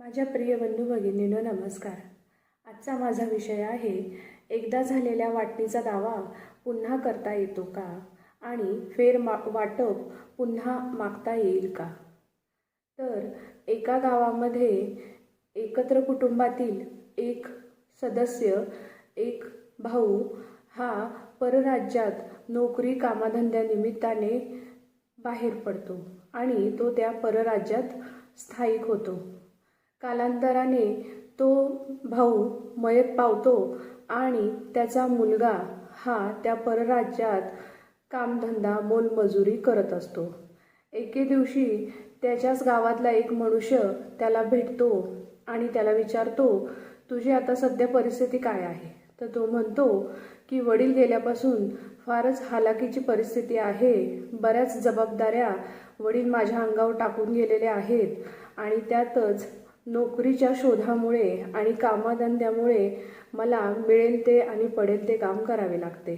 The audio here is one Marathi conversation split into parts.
माझ्या प्रिय बंधू भगिनीनो नमस्कार. आजचा माझा विषय आहे एकदा झालेल्या वाटणीचा दावा पुन्हा करता येतो का? आणि फेर मा वाटप पुन्हा मागता येईल का? तर एका गावामध्ये एकत्र कुटुंबातील एक सदस्य एक भाऊ हा परराज्यात नोकरी कामाधंद्यानिमित्ताने बाहेर पडतो आणि तो त्या परराज्यात स्थायिक होतो. कालांतराने तो भाऊ मयत पावतो आणि त्याचा मुलगा हा त्या परराज्यात कामधंदा मोलमजुरी करत असतो. एके दिवशी त्याच्याच गावातला एक मनुष्य त्याला भेटतो आणि त्याला विचारतो तुझी आता सध्या परिस्थिती काय आहे? तर तो म्हणतो की वडील गेल्यापासून फारच हालाकीची परिस्थिती आहे. बऱ्याच जबाबदाऱ्या वडील माझ्या अंगावर टाकून गेलेले आहेत आणि त्यातच नोकरीच्या शोधामुळे आणि कामाधंद्यामुळे मला मिळेल ते आणि पडेल ते काम करावे लागते.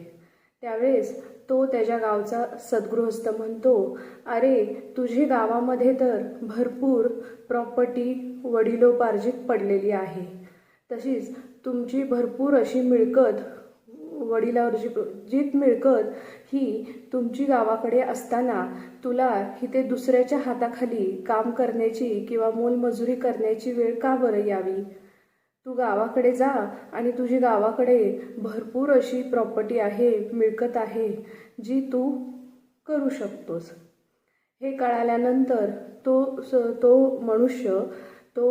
त्यावेळेस तो त्याच्या गावचा सद्गृहस्थ म्हणतो अरे तुझी गावामध्ये तर भरपूर प्रॉपर्टी वडिलोपार्जित पडलेली आहे. तशीच तुमची भरपूर अशी मिळकत वडिलावरची जीत मिळकत ही तुमची गावाकडे असताना तुला इथे दुसऱ्याच्या हाताखाली काम करण्याची किंवा मोलमजुरी करण्याची वेळ का बरं यावी? तू गावाकडे जा आणि तुझी गावाकडे भरपूर अशी प्रॉपर्टी आहे मिळकत आहे जी तू करू शकतोस. हे कळाल्यानंतर तो स तो मनुष्य तो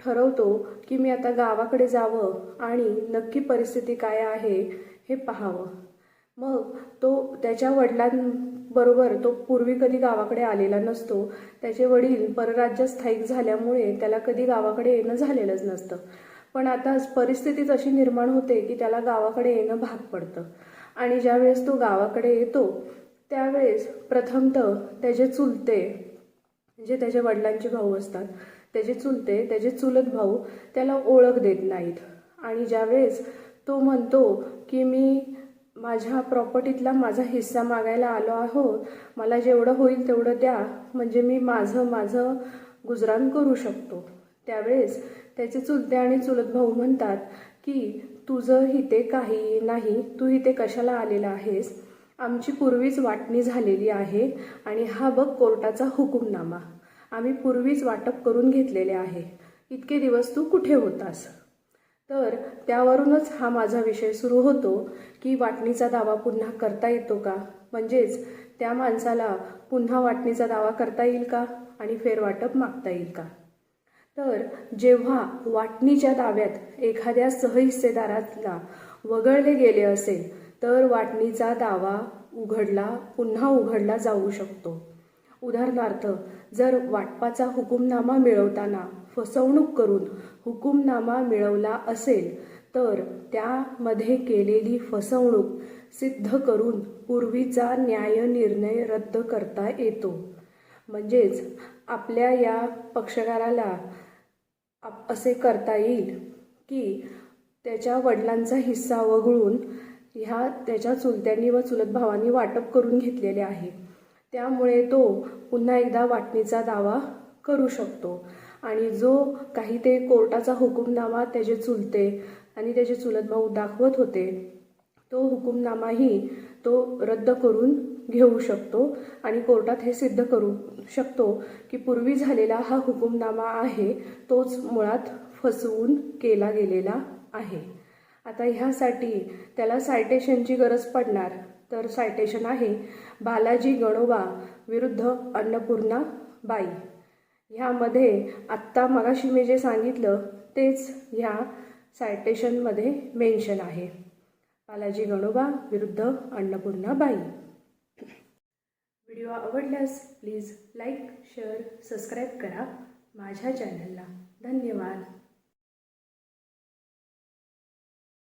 ठरवतो की मी आता गावाकडे जावं आणि नक्की परिस्थिती काय आहे हे पाहावं. मग तो त्याच्या वडिलांबरोबर तो पूर्वी कधी गावाकडे आलेला नसतो त्याचे वडील परराज्यात स्थायिक झाल्यामुळे त्याला कधी गावाकडे येणं झालेलंच नसतं. पण आता परिस्थितीच अशी निर्माण होते की त्याला गावाकडे येणं भाग पडतं. आणि ज्यावेळेस तो गावाकडे येतो त्यावेळेस प्रथमतः त्याचे चुलते जे त्याच्या वडिलांचे भाऊ असतात त्याचे चुलते त्याचे चुलत भाऊ त्याला ओळख देत नाहीत. आणि ज्यावेळेस तो म्हणतो की मी माझ्या प्रॉपर्टीतला माझा हिस्सा मागायला आलो आहोत. मला जेवढं होईल तेवढं द्या. म्हणजे मी माझं माझं गुजराण करू शकतो. त्यावेळेस त्याचे चुलते आणि चुलत भाऊ म्हणतात की तुझं इथे काही नाही. तू इथे कशाला आलेला आहेस? आमची पूर्वीच वाटणी झालेली आहे आणि हा बघ कोर्टाचा हुकुमनामा. आम्ही पूर्वीच वाटप करून घेतलेले आहे. इतके दिवस तू कुठे होतास? तर त्यावरूनच हा माझा विषय सुरू होतो की वाटणीचा दावा पुन्हा करता येतो का? म्हणजेच त्या माणसाला पुन्हा वाटणीचा दावा करता येईल का आणि फेरवाटप मागता येईल का? तर जेव्हा वाटणीच्या दाव्यात एखाद्या सहहिस्सेदाराला वगळले गेले असेल तर वाटणीचा दावा उघडला पुन्हा उघडला जाऊ शकतो. उदाहरणार्थ जर वाटपाचा हुकुमनामा मिळवताना फसवणूक करून हुकुमनामा मिळवला असेल तर त्यामध्ये केलेली फसवणूक सिद्ध करून पूर्वीचा न्याय निर्णय रद्द करता येतो. म्हणजेच आपल्या या पक्षकाराला आप असे करता येईल की त्याच्या वडिलांचा हिस्सा वगळून ह्या त्याच्या चुलत्यांनी व चुलत भावांनी वाटप करून घेतलेले आहे. त्यामुळे तो पुन्हा एकदा वाटणीचा दावा करू शकतो. आणि जो काही ते कोर्टाचा हुकुमनामा त्याचे चुलते आणि त्याचे चुलत भाऊ दाखवत होते तो हुकुमनामाही तो रद्द करून घेऊ शकतो आणि कोर्टात हे सिद्ध करू शकतो की पूर्वी झालेला हा हुकुमनामा आहे तोच मुळात फसवून केला गेलेला आहे. आता ह्यासाठी त्याला सायटेशनची गरज पडणार. तर सायटेशन आहे बालाजी गणोबा विरुद्ध अन्नपूर्णा बाई. ह्यामध्ये आत्ता मगाशी मी जे सांगितलं तेच ह्या सायटेशनमध्ये मेन्शन आहे. बालाजी गणोबा विरुद्ध अन्नपूर्णा बाई. व्हिडिओ आवडल्यास प्लीज लाईक शेअर सबस्क्राईब करा माझ्या चॅनलला धन्यवाद.